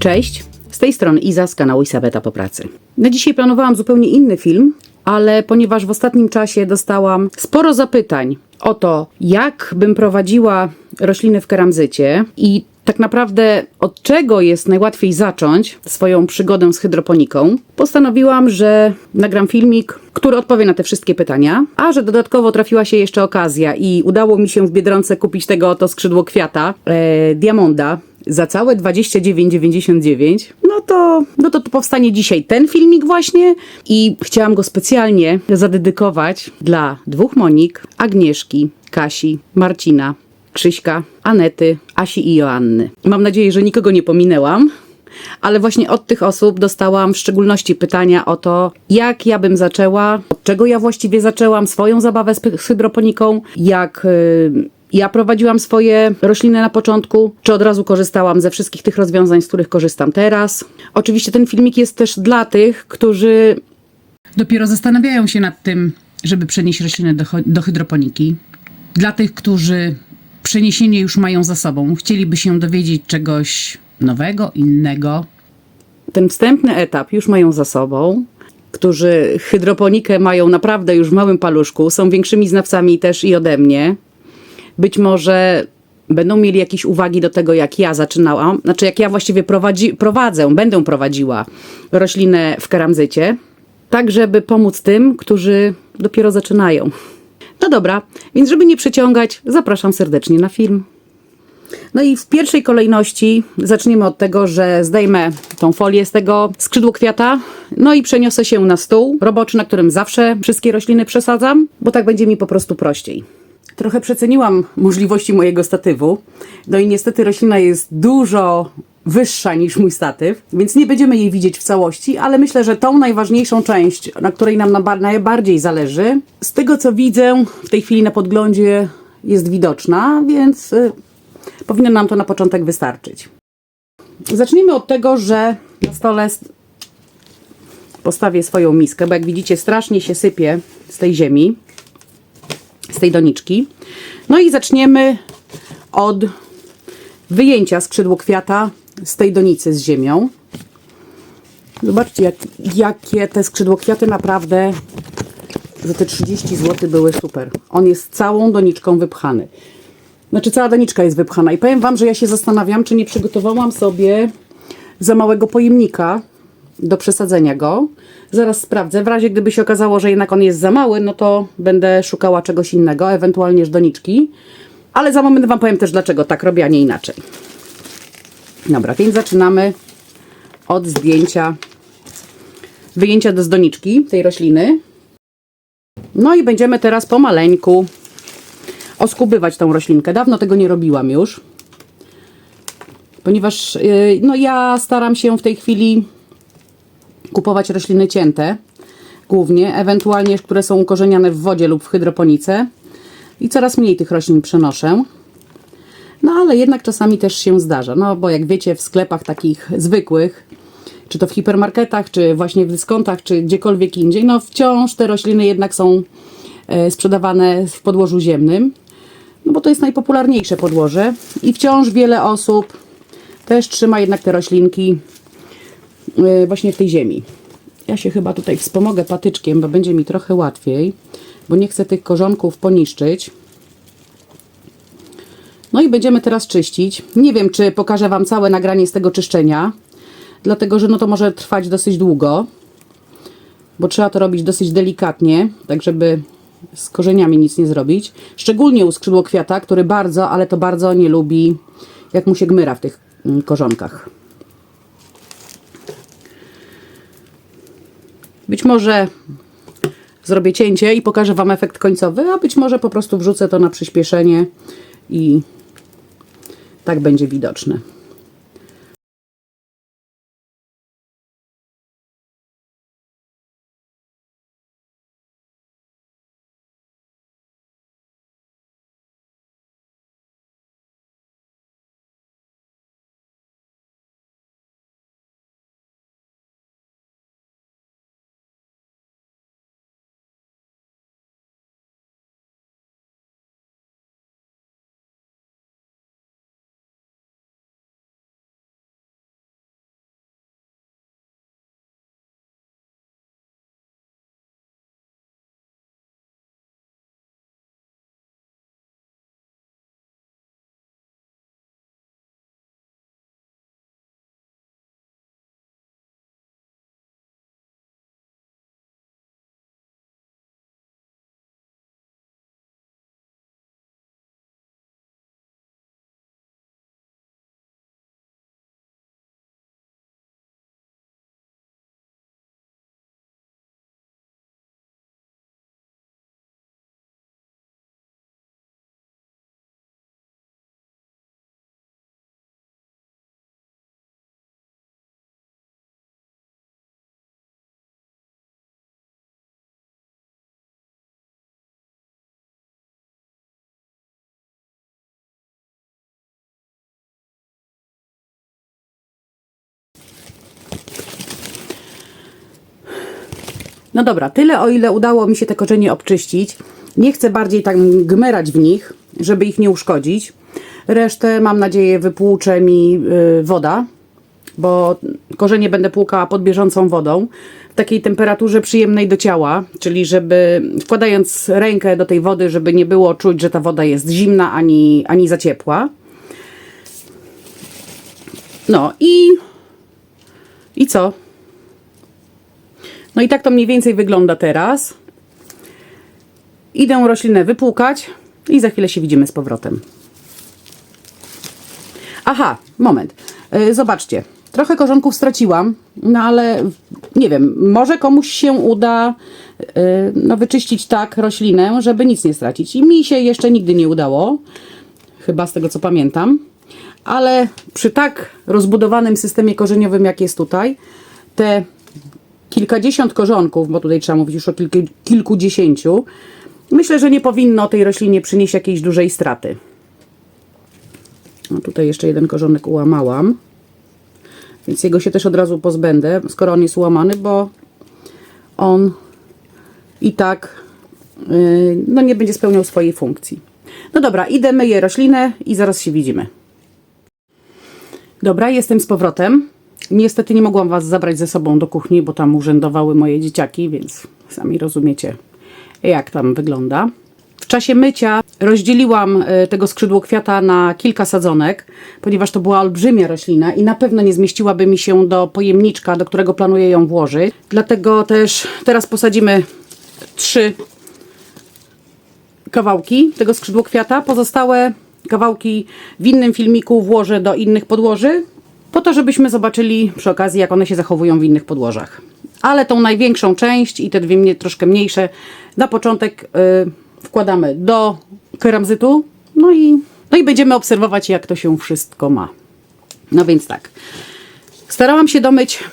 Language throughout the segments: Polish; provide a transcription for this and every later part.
Cześć, z tej strony Iza z kanału Isabeta po pracy. Na dzisiaj planowałam zupełnie inny film, ale ponieważ w ostatnim czasie dostałam sporo zapytań o to, jak bym prowadziła rośliny w keramzycie i tak naprawdę od czego jest najłatwiej zacząć swoją przygodę z hydroponiką, postanowiłam, że nagram filmik, który odpowie na te wszystkie pytania, a że dodatkowo trafiła się jeszcze okazja i udało mi się w Biedronce kupić tego oto skrzydło kwiata, e, Diamonda, za całe 29,99, no to, no to, to powstanie dzisiaj ten filmik właśnie i chciałam go specjalnie zadedykować dla dwóch Monik, Agnieszki, Kasi, Marcina, Krzyśka, Anety, Asi i Joanny. Mam nadzieję, że nikogo nie pominęłam. Ale właśnie od tych osób dostałam w szczególności pytania o to, jak ja bym zaczęła, od czego ja właściwie zaczęłam swoją zabawę z, hydroponiką, jak y, ja prowadziłam swoje rośliny na początku, czy od razu korzystałam ze wszystkich tych rozwiązań, z których korzystam teraz. Oczywiście ten filmik jest też dla tych, którzy dopiero zastanawiają się nad tym, żeby przenieść rośliny do, do hydroponiki. Dla tych, którzy przeniesienie już mają za sobą, chcieliby się dowiedzieć czegoś nowego, innego. Ten wstępny etap już mają za sobą. Którzy hydroponikę mają naprawdę już w małym paluszku, są większymi znawcami też i ode mnie. Być może będą mieli jakieś uwagi do tego, jak ja zaczynałam, znaczy jak ja właściwie prowadzi, prowadzę, będę prowadziła roślinę w keramzycie, tak żeby pomóc tym, którzy dopiero zaczynają. No dobra, więc żeby nie przeciągać, zapraszam serdecznie na film. No i w pierwszej kolejności zaczniemy od tego, że zdejmę tą folię z tego skrzydło kwiata, no i przeniosę się na stół roboczy, na którym zawsze wszystkie rośliny przesadzam, bo tak będzie mi po prostu prościej. Trochę przeceniłam możliwości mojego statywu, no i niestety roślina jest dużo wyższa niż mój statyw, więc nie będziemy jej widzieć w całości, ale myślę, że tą najważniejszą część, na której nam najbardziej zależy, z tego co widzę w tej chwili na podglądzie jest widoczna, więc y, powinno nam to na początek wystarczyć. Zacznijmy od tego, że na stole postawię swoją miskę, bo jak widzicie strasznie się sypie z tej ziemi, z tej doniczki. No i zaczniemy od wyjęcia skrzydło kwiata z tej donicy z ziemią. Zobaczcie, jak, jakie te skrzydło kwiaty naprawdę za te 30 zł były super. On jest całą doniczką wypchany. Znaczy cała doniczka jest wypchana. I powiem Wam, że ja się zastanawiam, czy nie przygotowałam sobie za małego pojemnika do przesadzenia go. Zaraz sprawdzę. W razie gdyby się okazało, że jednak on jest za mały, no to będę szukała czegoś innego, ewentualnie doniczki. Ale za moment Wam powiem też dlaczego tak robię, a nie inaczej. Dobra, więc zaczynamy od zdjęcia, wyjęcia do z doniczki tej rośliny. No i będziemy teraz pomaleńku oskubywać tą roślinkę. Dawno tego nie robiłam już. Ponieważ yy, no ja staram się w tej chwili kupować rośliny cięte, głównie, ewentualnie, które są ukorzeniane w wodzie lub w hydroponice. I coraz mniej tych roślin przenoszę. No ale jednak czasami też się zdarza. No bo jak wiecie, w sklepach takich zwykłych, czy to w hipermarketach, czy właśnie w dyskontach, czy gdziekolwiek indziej, no wciąż te rośliny jednak są e, sprzedawane w podłożu ziemnym. No bo to jest najpopularniejsze podłoże i wciąż wiele osób też trzyma jednak te roślinki właśnie w tej ziemi. Ja się chyba tutaj wspomogę patyczkiem, bo będzie mi trochę łatwiej, bo nie chcę tych korzonków poniszczyć. No i będziemy teraz czyścić. Nie wiem, czy pokażę Wam całe nagranie z tego czyszczenia, dlatego że no to może trwać dosyć długo, bo trzeba to robić dosyć delikatnie, tak żeby z korzeniami nic nie zrobić. Szczególnie u skrzydło kwiata, który bardzo, ale to bardzo nie lubi, jak mu się gmyra w tych mm, korzonkach. Być może zrobię cięcie i pokażę Wam efekt końcowy, a być może po prostu wrzucę to na przyspieszenie i tak będzie widoczne. No dobra, tyle o ile udało mi się te korzenie obczyścić. Nie chcę bardziej tak gmerać w nich, żeby ich nie uszkodzić. Resztę mam nadzieję wypłucze mi y, woda, bo korzenie będę płukała pod bieżącą wodą w takiej temperaturze przyjemnej do ciała, czyli żeby wkładając rękę do tej wody, żeby nie było czuć, że ta woda jest zimna ani, ani za ciepła. No i i co? No i tak to mniej więcej wygląda teraz. Idę roślinę wypłukać i za chwilę się widzimy z powrotem. Aha, moment. Yy, zobaczcie. Trochę korzonków straciłam, no ale nie wiem, może komuś się uda yy, no, wyczyścić tak roślinę, żeby nic nie stracić. I mi się jeszcze nigdy nie udało, chyba z tego co pamiętam. Ale przy tak rozbudowanym systemie korzeniowym, jak jest tutaj, te kilkadziesiąt korzonków, bo tutaj trzeba mówić już o kilku, kilkudziesięciu, myślę, że nie powinno tej roślinie przynieść jakiejś dużej straty. No tutaj jeszcze jeden korzonek ułamałam, więc jego się też od razu pozbędę, skoro on jest ułamany, bo on i tak yy, no nie będzie spełniał swojej funkcji. No dobra, idę myję roślinę i zaraz się widzimy. Dobra, jestem z powrotem. Niestety nie mogłam Was zabrać ze sobą do kuchni, bo tam urzędowały moje dzieciaki, więc sami rozumiecie, jak tam wygląda. W czasie mycia rozdzieliłam e, tego skrzydło kwiata na kilka sadzonek, ponieważ to była olbrzymia roślina i na pewno nie zmieściłaby mi się do pojemniczka, do którego planuję ją włożyć. Dlatego też teraz posadzimy trzy kawałki tego skrzydło kwiata. Pozostałe kawałki w innym filmiku włożę do innych podłoży, po to, żebyśmy zobaczyli przy okazji, jak one się zachowują w innych podłożach. Ale tą największą część i te dwie mnie, troszkę mniejsze na początek yy, wkładamy do keramzytu, no i, no i będziemy obserwować, jak to się wszystko ma. No więc tak. Starałam się domyć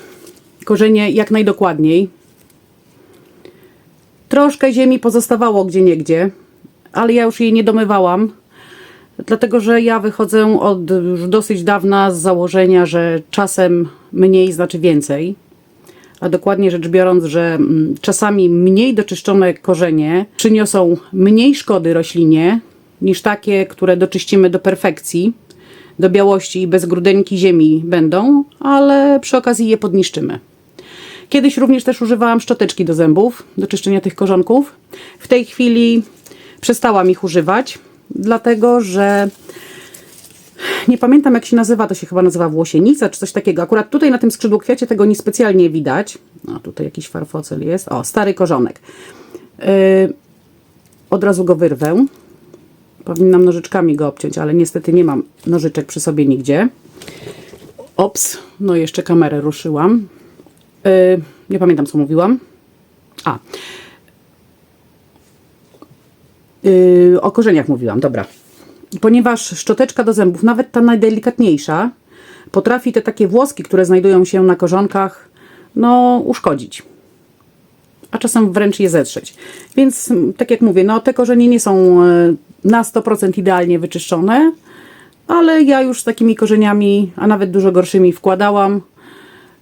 korzenie jak najdokładniej. Troszkę ziemi pozostawało gdzie niegdzie, ale ja już jej nie domywałam, dlatego że ja wychodzę od już dosyć dawna z założenia, że czasem mniej znaczy więcej. A dokładnie rzecz biorąc, że mm, czasami mniej doczyszczone korzenie przyniosą mniej szkody roślinie niż takie, które doczyścimy do perfekcji, do białości i bez grudeńki ziemi będą, ale przy okazji je podniszczymy. Kiedyś również też używałam szczoteczki do zębów, do czyszczenia tych korzonków. W tej chwili przestałam ich używać, dlatego że nie pamiętam jak się nazywa, to się chyba nazywa włosienica czy coś takiego. Akurat tutaj na tym skrzydłu kwiacie tego niespecjalnie widać. A tutaj jakiś farfocel jest. O, stary korzonek. Yy, od razu go wyrwę. Powinnam nożyczkami go obciąć, ale niestety nie mam nożyczek przy sobie nigdzie. Ops, no jeszcze kamerę ruszyłam. Yy, nie pamiętam co mówiłam. A. Yy, o korzeniach mówiłam, dobra. Ponieważ szczoteczka do zębów, nawet ta najdelikatniejsza, potrafi te takie włoski, które znajdują się na korzonkach, no uszkodzić. A czasem wręcz je zetrzeć. Więc tak jak mówię, no te korzenie nie są e, na 100% idealnie wyczyszczone, ale ja już takimi korzeniami, a nawet dużo gorszymi wkładałam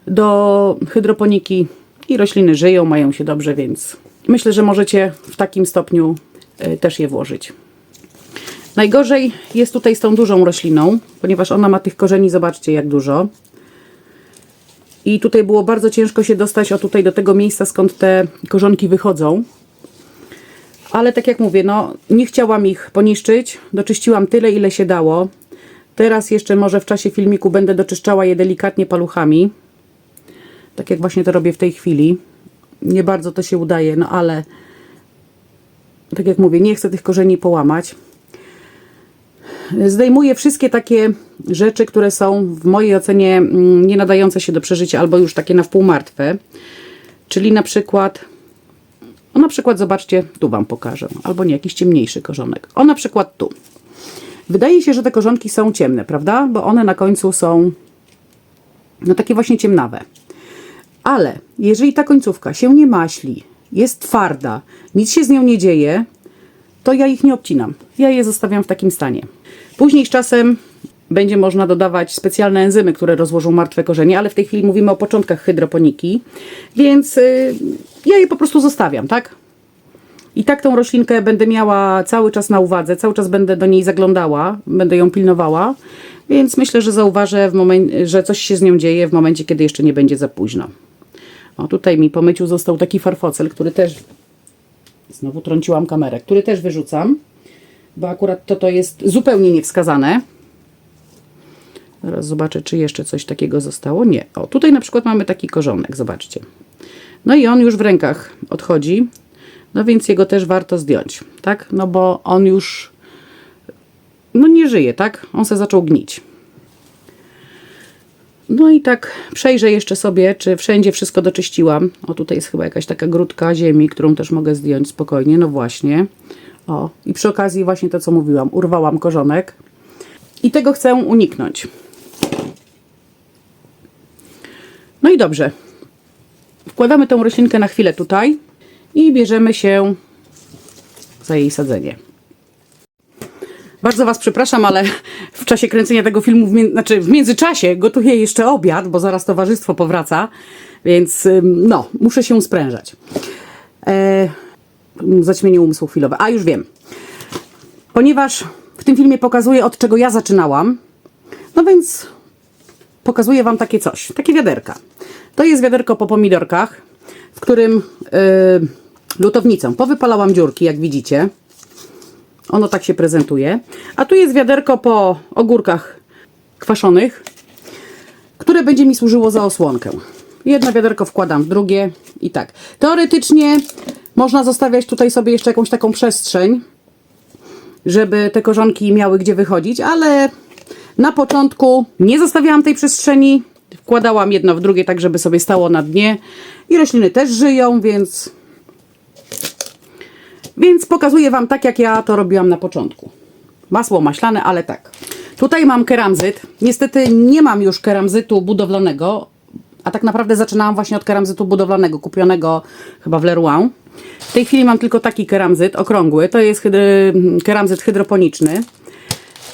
do hydroponiki i rośliny żyją, mają się dobrze, więc myślę, że możecie w takim stopniu też je włożyć. Najgorzej jest tutaj z tą dużą rośliną, ponieważ ona ma tych korzeni, zobaczcie jak dużo. I tutaj było bardzo ciężko się dostać o tutaj do tego miejsca, skąd te korzonki wychodzą. Ale tak jak mówię, no nie chciałam ich poniszczyć. Doczyściłam tyle, ile się dało. Teraz jeszcze może w czasie filmiku będę doczyszczała je delikatnie paluchami. Tak jak właśnie to robię w tej chwili. Nie bardzo to się udaje, no ale tak jak mówię, nie chcę tych korzeni połamać. Zdejmuję wszystkie takie rzeczy, które są w mojej ocenie mm, nie nadające się do przeżycia albo już takie na wpół martwe. Czyli na przykład, o na przykład zobaczcie, tu Wam pokażę, albo nie, jakiś ciemniejszy korzonek. O na przykład tu. Wydaje się, że te korzonki są ciemne, prawda? Bo one na końcu są no takie właśnie ciemnawe. Ale jeżeli ta końcówka się nie maśli, jest twarda, nic się z nią nie dzieje, to ja ich nie obcinam. Ja je zostawiam w takim stanie. Później z czasem będzie można dodawać specjalne enzymy, które rozłożą martwe korzenie, ale w tej chwili mówimy o początkach hydroponiki, więc y, ja je po prostu zostawiam, tak? I tak tą roślinkę będę miała cały czas na uwadze, cały czas będę do niej zaglądała, będę ją pilnowała, więc myślę, że zauważę, w że coś się z nią dzieje w momencie, kiedy jeszcze nie będzie za późno. O, tutaj mi po myciu został taki farfocel, który też, znowu trąciłam kamerę, który też wyrzucam, bo akurat to to jest zupełnie niewskazane. Zaraz zobaczę, czy jeszcze coś takiego zostało. Nie. O, tutaj na przykład mamy taki korzonek, zobaczcie. No i on już w rękach odchodzi, no więc jego też warto zdjąć, tak? No bo on już no nie żyje, tak? On se zaczął gnić. No i tak przejrzę jeszcze sobie, czy wszędzie wszystko doczyściłam. O, tutaj jest chyba jakaś taka grudka ziemi, którą też mogę zdjąć spokojnie. No właśnie. O, i przy okazji właśnie to, co mówiłam, urwałam korzonek. I tego chcę uniknąć. No i dobrze. Wkładamy tą roślinkę na chwilę tutaj i bierzemy się za jej sadzenie. Bardzo Was przepraszam, ale w czasie kręcenia tego filmu, w, znaczy w międzyczasie gotuję jeszcze obiad, bo zaraz towarzystwo powraca, więc no, muszę się sprężać. E, zaćmienie umysłu chwilowe. A już wiem. Ponieważ w tym filmie pokazuję od czego ja zaczynałam, no więc pokazuję Wam takie coś, takie wiaderka. To jest wiaderko po pomidorkach, w którym yy, lutownicą powypalałam dziurki, jak widzicie. Ono tak się prezentuje. A tu jest wiaderko po ogórkach kwaszonych, które będzie mi służyło za osłonkę. Jedno wiaderko wkładam w drugie i tak. Teoretycznie można zostawiać tutaj sobie jeszcze jakąś taką przestrzeń, żeby te korzonki miały gdzie wychodzić, ale na początku nie zostawiałam tej przestrzeni. Wkładałam jedno w drugie, tak żeby sobie stało na dnie. I rośliny też żyją, więc więc pokazuję Wam tak, jak ja to robiłam na początku. Masło maślane, ale tak. Tutaj mam keramzyt. Niestety nie mam już keramzytu budowlanego, a tak naprawdę zaczynałam właśnie od keramzytu budowlanego, kupionego chyba w Leroy. W tej chwili mam tylko taki keramzyt, okrągły. To jest hydry, keramzyt hydroponiczny.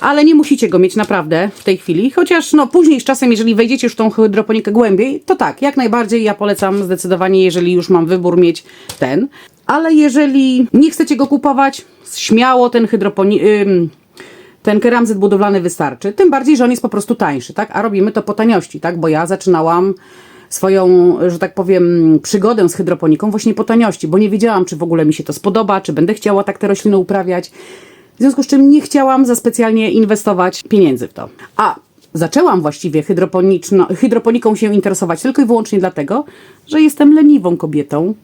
Ale nie musicie go mieć naprawdę w tej chwili, chociaż no później z czasem, jeżeli wejdziecie już w tą hydroponikę głębiej, to tak, jak najbardziej ja polecam zdecydowanie, jeżeli już mam wybór mieć ten. Ale jeżeli nie chcecie go kupować, śmiało ten hydroponi... ten keramzyt budowlany wystarczy. Tym bardziej, że on jest po prostu tańszy, tak? A robimy to po taniości, tak? Bo ja zaczynałam swoją, że tak powiem, przygodę z hydroponiką właśnie po taniości, bo nie wiedziałam, czy w ogóle mi się to spodoba, czy będę chciała tak te rośliny uprawiać. W związku z czym nie chciałam za specjalnie inwestować pieniędzy w to. A zaczęłam właściwie hydroponiką się interesować tylko i wyłącznie dlatego, że jestem leniwą kobietą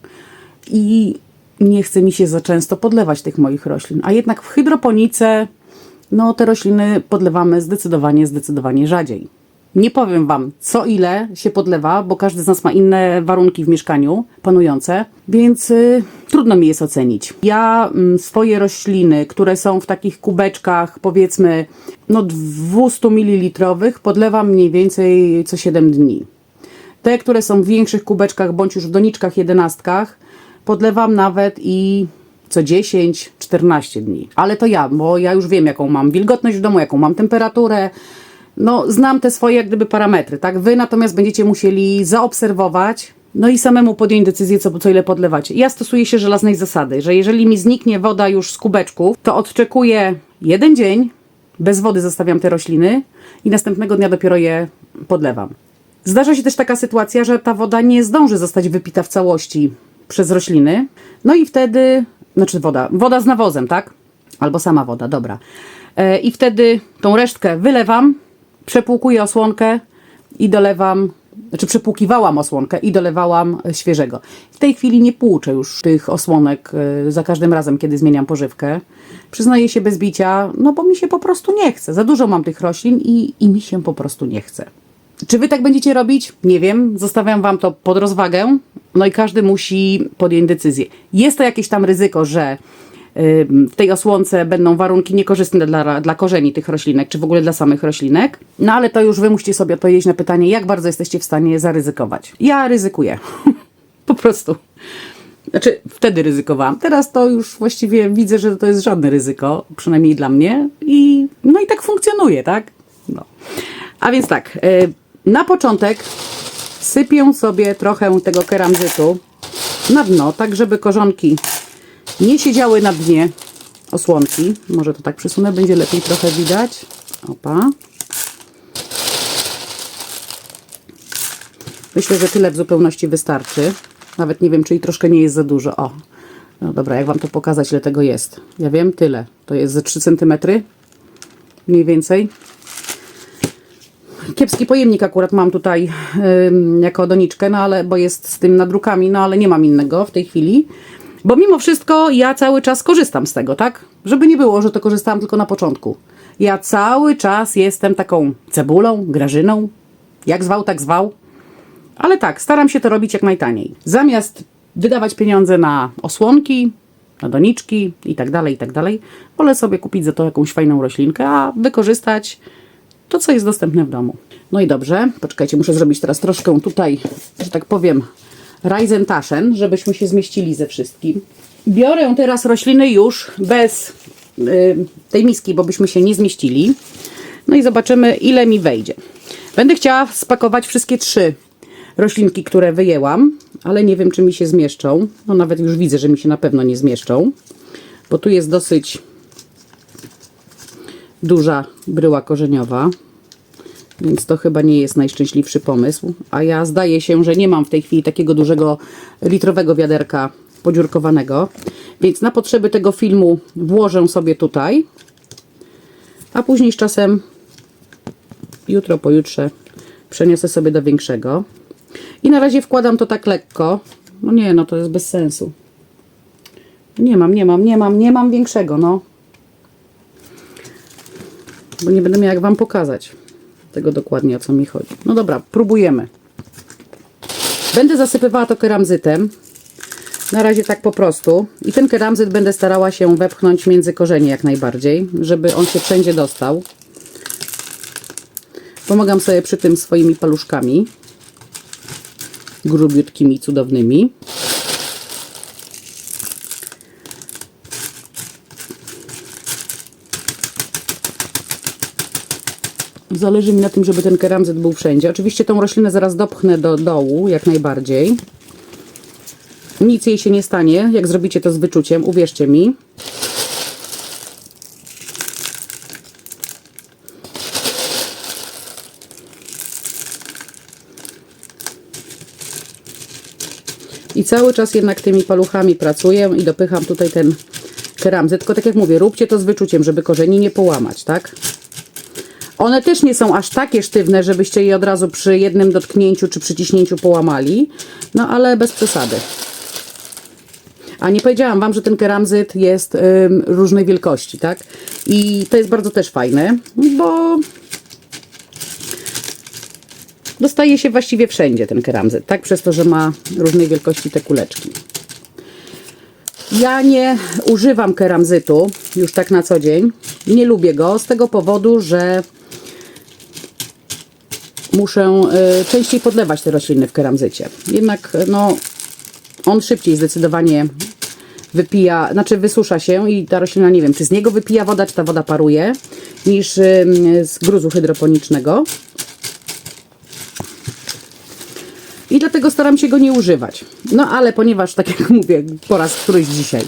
i nie chce mi się za często podlewać tych moich roślin. A jednak w hydroponice, no te rośliny podlewamy zdecydowanie, zdecydowanie rzadziej. Nie powiem Wam, co ile się podlewa, bo każdy z nas ma inne warunki w mieszkaniu panujące, więc y, trudno mi jest ocenić. Ja mm, swoje rośliny, które są w takich kubeczkach, powiedzmy, no 200 ml, podlewam mniej więcej co 7 dni. Te, które są w większych kubeczkach bądź już w doniczkach, jedenastkach, podlewam nawet i co 10-14 dni. Ale to ja, bo ja już wiem, jaką mam wilgotność w domu, jaką mam temperaturę. No, znam te swoje jak gdyby parametry, tak? Wy natomiast będziecie musieli zaobserwować, no i samemu podjąć decyzję, co, co ile podlewacie. Ja stosuję się żelaznej zasady, że jeżeli mi zniknie woda już z kubeczków, to odczekuję jeden dzień, bez wody zostawiam te rośliny i następnego dnia dopiero je podlewam. Zdarza się też taka sytuacja, że ta woda nie zdąży zostać wypita w całości przez rośliny. No i wtedy, znaczy woda, woda z nawozem, tak? Albo sama woda, dobra. E, I wtedy tą resztkę wylewam, przepłukuję osłonkę i dolewam, znaczy przepłukiwałam osłonkę i dolewałam e, świeżego. W tej chwili nie płuczę już tych osłonek e, za każdym razem, kiedy zmieniam pożywkę. Przyznaję się bez bicia, no bo mi się po prostu nie chce. Za dużo mam tych roślin i, i mi się po prostu nie chce. Czy wy tak będziecie robić? Nie wiem. Zostawiam wam to pod rozwagę. No i każdy musi podjąć decyzję. Jest to jakieś tam ryzyko, że w tej osłonce będą warunki niekorzystne dla, dla korzeni tych roślinek, czy w ogóle dla samych roślinek. No ale to już wy musicie sobie odpowiedzieć na pytanie, jak bardzo jesteście w stanie zaryzykować. Ja ryzykuję. po prostu. Znaczy, wtedy ryzykowałam. Teraz to już właściwie widzę, że to jest żadne ryzyko, przynajmniej dla mnie. I no i tak funkcjonuje, tak? No. A więc tak, y, na początek sypię sobie trochę tego keramzytu na dno, tak żeby korzonki nie siedziały na dnie osłonki. Może to tak przysunę, będzie lepiej trochę widać. Opa. Myślę, że tyle w zupełności wystarczy. Nawet nie wiem, czy i troszkę nie jest za dużo. O, no dobra, jak Wam to pokazać, ile tego jest? Ja wiem, tyle. To jest ze 3 cm. Mniej więcej. Kiepski pojemnik akurat mam tutaj jako doniczkę, no ale, bo jest z tym nadrukami, no ale nie mam innego w tej chwili. Bo mimo wszystko ja cały czas korzystam z tego, tak? Żeby nie było, że to korzystałam tylko na początku. Ja cały czas jestem taką cebulą, grażyną. Jak zwał, tak zwał. Ale tak, staram się to robić jak najtaniej. Zamiast wydawać pieniądze na osłonki, na doniczki i tak dalej, i tak dalej, wolę sobie kupić za to jakąś fajną roślinkę, a wykorzystać to, co jest dostępne w domu. No i dobrze, poczekajcie, muszę zrobić teraz troszkę tutaj, że tak powiem, Reisentaschen, żebyśmy się zmieścili ze wszystkim. Biorę teraz rośliny już bez y, tej miski, bo byśmy się nie zmieścili. No i zobaczymy, ile mi wejdzie. Będę chciała spakować wszystkie trzy roślinki, które wyjęłam, ale nie wiem, czy mi się zmieszczą. No nawet już widzę, że mi się na pewno nie zmieszczą, bo tu jest dosyć duża bryła korzeniowa, więc to chyba nie jest najszczęśliwszy pomysł. A ja zdaje się, że nie mam w tej chwili takiego dużego litrowego wiaderka podziurkowanego, więc na potrzeby tego filmu włożę sobie tutaj, a później z czasem jutro, pojutrze przeniosę sobie do większego. I na razie wkładam to tak lekko. No nie, no to jest bez sensu. Nie mam, nie mam, nie mam, nie mam większego, no. Bo nie będę miała jak Wam pokazać tego dokładnie, o co mi chodzi. No dobra, próbujemy. Będę zasypywała to keramzytem. Na razie tak po prostu. I ten keramzyt będę starała się wepchnąć między korzenie jak najbardziej, żeby on się wszędzie dostał. Pomagam sobie przy tym swoimi paluszkami. Grubiutkimi, cudownymi. Zależy mi na tym, żeby ten keramzyt był wszędzie. Oczywiście tą roślinę zaraz dopchnę do dołu, jak najbardziej. Nic jej się nie stanie, jak zrobicie to z wyczuciem, uwierzcie mi. I cały czas jednak tymi paluchami pracuję i dopycham tutaj ten keramzyt. Tylko tak jak mówię, róbcie to z wyczuciem, żeby korzeni nie połamać, tak? One też nie są aż takie sztywne, żebyście je od razu przy jednym dotknięciu czy przyciśnięciu połamali. No ale bez przesady. A nie powiedziałam Wam, że ten keramzyt jest ym, różnej wielkości, tak? I to jest bardzo też fajne, bo dostaje się właściwie wszędzie ten keramzyt, tak? Przez to, że ma różnej wielkości te kuleczki. Ja nie używam keramzytu już tak na co dzień. Nie lubię go z tego powodu, że muszę y, częściej podlewać te rośliny w keramzycie. Jednak no, on szybciej zdecydowanie wypija, znaczy wysusza się i ta roślina, nie wiem, czy z niego wypija woda, czy ta woda paruje, niż z gruzu hydroponicznego. I dlatego staram się go nie używać. No ale ponieważ, tak jak mówię, po raz któryś dzisiaj,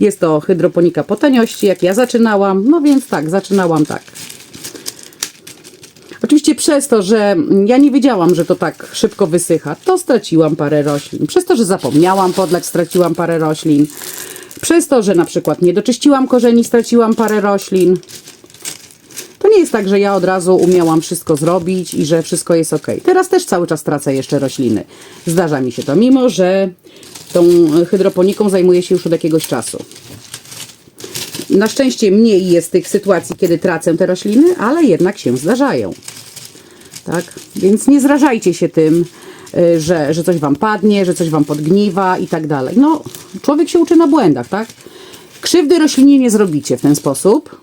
jest to hydroponika po taniości, jak ja zaczynałam, no więc tak, zaczynałam tak. Przez to, że ja nie wiedziałam, że to tak szybko wysycha, to straciłam parę roślin. Przez to, że zapomniałam podlać, straciłam parę roślin. Przez to, że na przykład nie doczyściłam korzeni, straciłam parę roślin. To nie jest tak, że ja od razu umiałam wszystko zrobić i że wszystko jest ok. Teraz też cały czas tracę jeszcze rośliny. Zdarza mi się to, mimo że tą hydroponiką zajmuję się już od jakiegoś czasu. Na szczęście mniej jest tych sytuacji, kiedy tracę te rośliny, ale jednak się zdarzają. Tak? Więc nie zrażajcie się tym, y, że, że coś Wam padnie, że coś Wam podgniwa i tak dalej. No, człowiek się uczy na błędach, tak? Krzywdy roślinie nie zrobicie w ten sposób.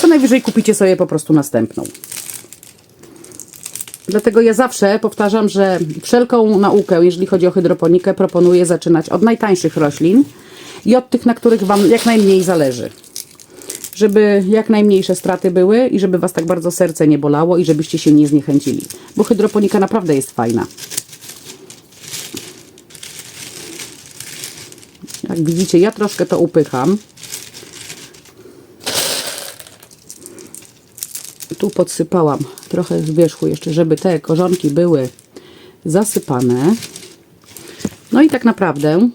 Co najwyżej kupicie sobie po prostu następną. Dlatego ja zawsze powtarzam, że wszelką naukę, jeżeli chodzi o hydroponikę, proponuję zaczynać od najtańszych roślin i od tych, na których Wam jak najmniej zależy. Żeby jak najmniejsze straty były i żeby Was tak bardzo serce nie bolało i żebyście się nie zniechęcili. Bo hydroponika naprawdę jest fajna. Jak widzicie, ja troszkę to upycham. Tu podsypałam trochę z wierzchu jeszcze, żeby te korzonki były zasypane. No i tak naprawdę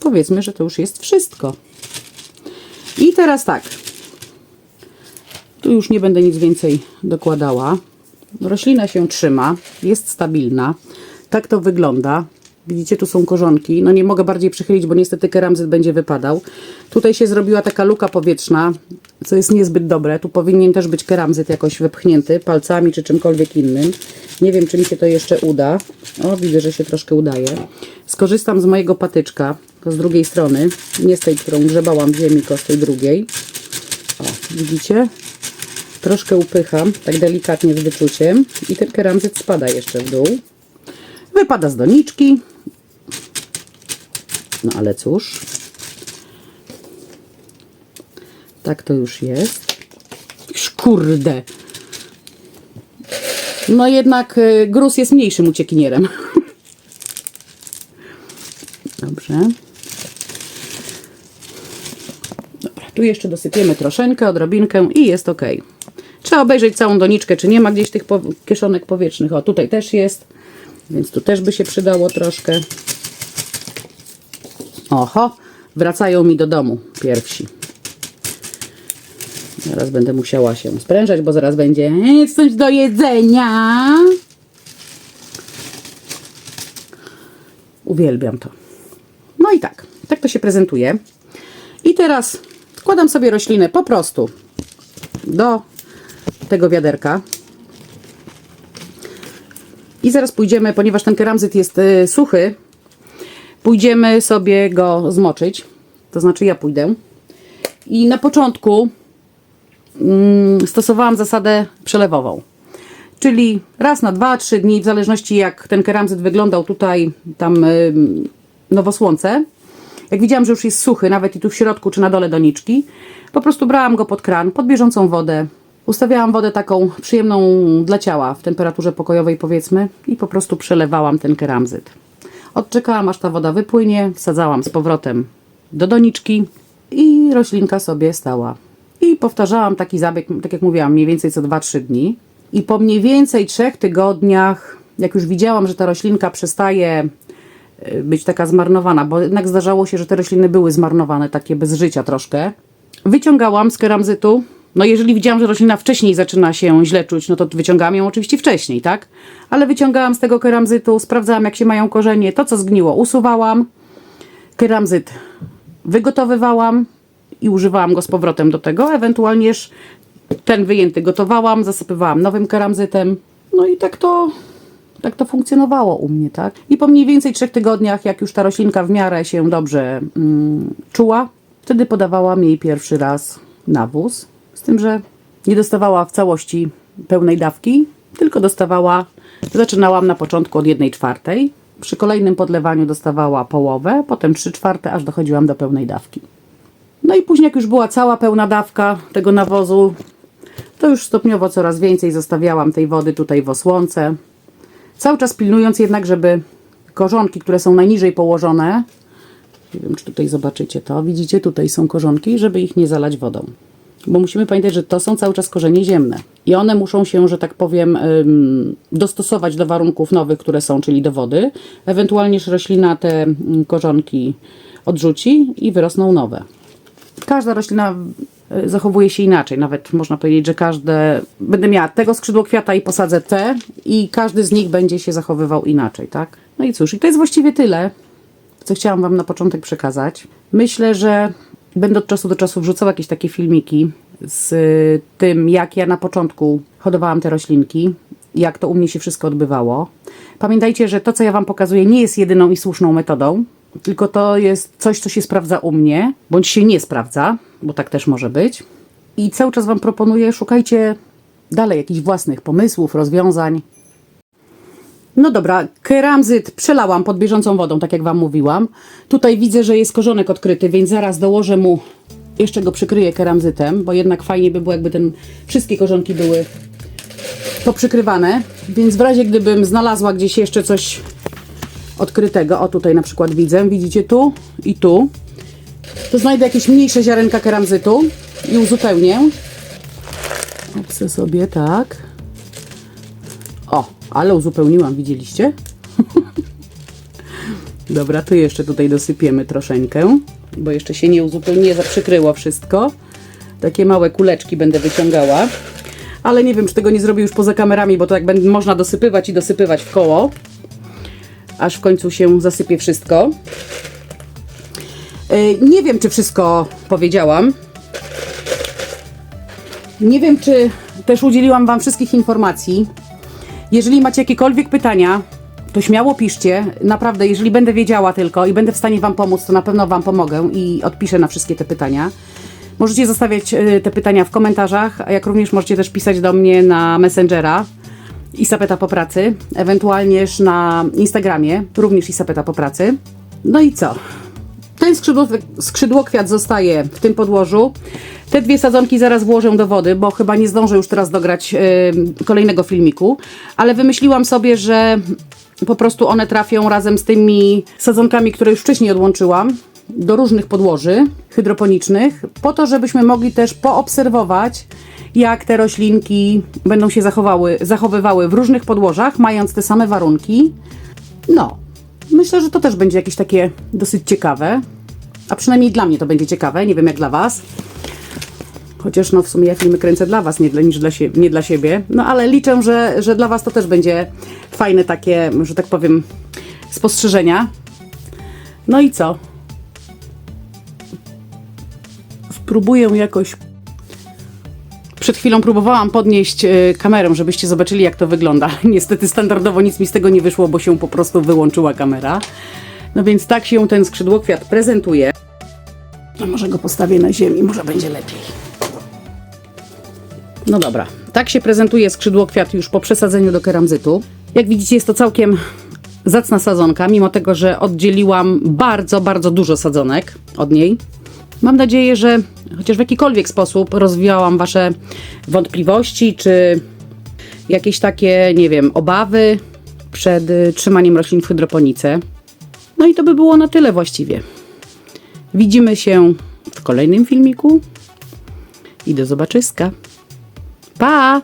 powiedzmy, że to już jest wszystko. I teraz tak. Tu już nie będę nic więcej dokładała. Roślina się trzyma, jest stabilna. Tak to wygląda. Widzicie, tu są korzonki. No nie mogę bardziej przychylić, bo niestety keramzyt będzie wypadał. Tutaj się zrobiła taka luka powietrzna, co jest niezbyt dobre. Tu powinien też być keramzyt jakoś wepchnięty palcami czy czymkolwiek innym. Nie wiem, czy mi się to jeszcze uda. O, widzę, że się troszkę udaje. Skorzystam z mojego patyczka, z drugiej strony. Nie z tej, którą grzebałam w ziemi, tylko z tej drugiej. O, widzicie? Troszkę upycham, tak delikatnie z wyczuciem. I ten keramzyt spada jeszcze w dół. Wypada z doniczki. No ale cóż. Tak to już jest. Kurde. No jednak y, gruz jest mniejszym uciekinierem. Dobrze. Dobra, tu jeszcze dosypiemy troszeczkę, odrobinkę i jest ok. Trzeba obejrzeć całą doniczkę, czy nie ma gdzieś tych kieszonek powietrznych. O, tutaj też jest, więc tu też by się przydało troszkę. Oho, wracają mi do domu pierwsi. Zaraz będę musiała się sprężać, bo zaraz będzie "E, coś do jedzenia. Uwielbiam to. No i tak, tak to się prezentuje. I teraz wkładam sobie roślinę po prostu do tego wiaderka. I zaraz pójdziemy, ponieważ ten keramzyt jest y, suchy, pójdziemy sobie go zmoczyć. To znaczy ja pójdę. I na początku mm, stosowałam zasadę przelewową. Czyli raz na 2-3 dni, w zależności jak ten keramzyt wyglądał tutaj, tam y, nowosłonce. Jak widziałam, że już jest suchy, nawet i tu w środku czy na dole doniczki, po prostu brałam go pod kran, pod bieżącą wodę. Ustawiałam wodę taką przyjemną dla ciała, w temperaturze pokojowej powiedzmy, i po prostu przelewałam ten keramzyt. Odczekałam, aż ta woda wypłynie, wsadzałam z powrotem do doniczki i roślinka sobie stała. I powtarzałam taki zabieg, tak jak mówiłam, mniej więcej co 2-3 dni. I po mniej więcej 3 tygodniach, jak już widziałam, że ta roślinka przestaje y, być taka zmarnowana, bo jednak zdarzało się, że te rośliny były zmarnowane, takie bez życia troszkę. Wyciągałam z keramzytu. No jeżeli widziałam, że roślina wcześniej zaczyna się źle czuć, no to wyciągałam ją oczywiście wcześniej, tak? Ale wyciągałam z tego keramzytu, sprawdzałam jak się mają korzenie, to co zgniło usuwałam. Keramzyt wygotowywałam i używałam go z powrotem do tego, ewentualnież ten wyjęty gotowałam, zasypywałam nowym keramzytem. No i tak to tak to funkcjonowało u mnie, tak? I po mniej więcej trzech tygodniach, jak już ta roślinka w miarę się dobrze mm, czuła, wtedy podawałam jej pierwszy raz nawóz. Z tym, że nie dostawała w całości pełnej dawki, tylko dostawała, zaczynałam na początku od 1 czwartej. Przy kolejnym podlewaniu dostawała połowę, potem 3 czwarte, aż dochodziłam do pełnej dawki. No i później, jak już była cała pełna dawka tego nawozu, to już stopniowo coraz więcej zostawiałam tej wody tutaj w osłonce. Cały czas pilnując jednak, żeby korzonki, które są najniżej położone, nie wiem, czy tutaj zobaczycie to, widzicie, tutaj są korzonki, żeby ich nie zalać wodą. Bo musimy pamiętać, że to są cały czas korzenie ziemne. I one muszą się, że tak powiem, dostosować do warunków nowych, które są, czyli do wody. Ewentualnie roślina te mm, korzonki odrzuci i wyrosną nowe. Każda roślina y, zachowuje się inaczej. Nawet można powiedzieć, że każde. Będę miała tego skrzydło kwiata i posadzę te, i każdy z nich będzie się zachowywał inaczej, tak? No i cóż, i to jest właściwie tyle, co chciałam Wam na początek przekazać. Myślę, że będę od czasu do czasu wrzucała jakieś takie filmiki z tym, jak ja na początku hodowałam te roślinki, jak to u mnie się wszystko odbywało. Pamiętajcie, że to, co ja Wam pokazuję, nie jest jedyną i słuszną metodą, tylko to jest coś, co się sprawdza u mnie, bądź się nie sprawdza, bo tak też może być. I cały czas Wam proponuję, szukajcie dalej jakichś własnych pomysłów, rozwiązań. No dobra, keramzyt przelałam pod bieżącą wodą, tak jak Wam mówiłam. Tutaj widzę, że jest korzonek odkryty, więc zaraz dołożę mu Jeszcze go przykryję keramzytem, bo jednak fajnie by było, jakby ten wszystkie korzonki były poprzykrywane. Więc w razie gdybym znalazła gdzieś jeszcze coś odkrytego, o tutaj na przykład widzę, widzicie tu i tu, to znajdę jakieś mniejsze ziarenka keramzytu i uzupełnię. Obsę sobie tak. Ale uzupełniłam, widzieliście? Dobra, tu jeszcze tutaj dosypiemy troszeczkę, bo jeszcze się nie uzupełniło, zaprzykryło wszystko. Takie małe kuleczki będę wyciągała. Ale nie wiem, czy tego nie zrobię już poza kamerami, bo to jak będzie można dosypywać i dosypywać w koło, aż w końcu się zasypie wszystko. Yy, Nie wiem, czy wszystko powiedziałam. Nie wiem, czy też udzieliłam Wam wszystkich informacji. Jeżeli macie jakiekolwiek pytania, to śmiało piszcie. Naprawdę, jeżeli będę wiedziała tylko i będę w stanie Wam pomóc, to na pewno Wam pomogę i odpiszę na wszystkie te pytania. Możecie zostawiać y, te pytania w komentarzach, a jak również możecie też pisać do mnie na Messengera Isapeta po pracy, ewentualnież na Instagramie, również Isapeta po pracy. No i co? Skrzydło, skrzydłokwiat zostaje w tym podłożu. Te dwie sadzonki zaraz włożę do wody, bo chyba nie zdążę już teraz dograć y, kolejnego filmiku. Ale wymyśliłam sobie, że po prostu one trafią razem z tymi sadzonkami, które już wcześniej odłączyłam do różnych podłoży hydroponicznych, po to, żebyśmy mogli też poobserwować, jak te roślinki będą się zachowały, zachowywały w różnych podłożach, mając te same warunki. No, myślę, że to też będzie jakieś takie dosyć ciekawe. A przynajmniej dla mnie to będzie ciekawe, nie wiem jak dla Was. Chociaż no w sumie ja filmy kręcę dla Was, nie dla, niż dla sie, nie dla siebie. No ale liczę, że, że dla Was to też będzie fajne takie, że tak powiem, spostrzeżenia. No i co? Spróbuję jakoś. Przed chwilą próbowałam podnieść e, kamerę, żebyście zobaczyli, jak to wygląda. Niestety standardowo nic mi z tego nie wyszło, bo się po prostu wyłączyła kamera. No więc tak się ten skrzydłokwiat prezentuje. Może go postawię na ziemi, może będzie lepiej. No dobra, tak się prezentuje skrzydłokwiat już po przesadzeniu do keramzytu. Jak widzicie, jest to całkiem zacna sadzonka, mimo tego, że oddzieliłam bardzo, bardzo dużo sadzonek od niej. Mam nadzieję, że chociaż w jakikolwiek sposób rozwiałam Wasze wątpliwości, czy jakieś takie, nie wiem, obawy przed trzymaniem roślin w hydroponice. No i to by było na tyle właściwie. Widzimy się w kolejnym filmiku i do zobaczyska. Pa!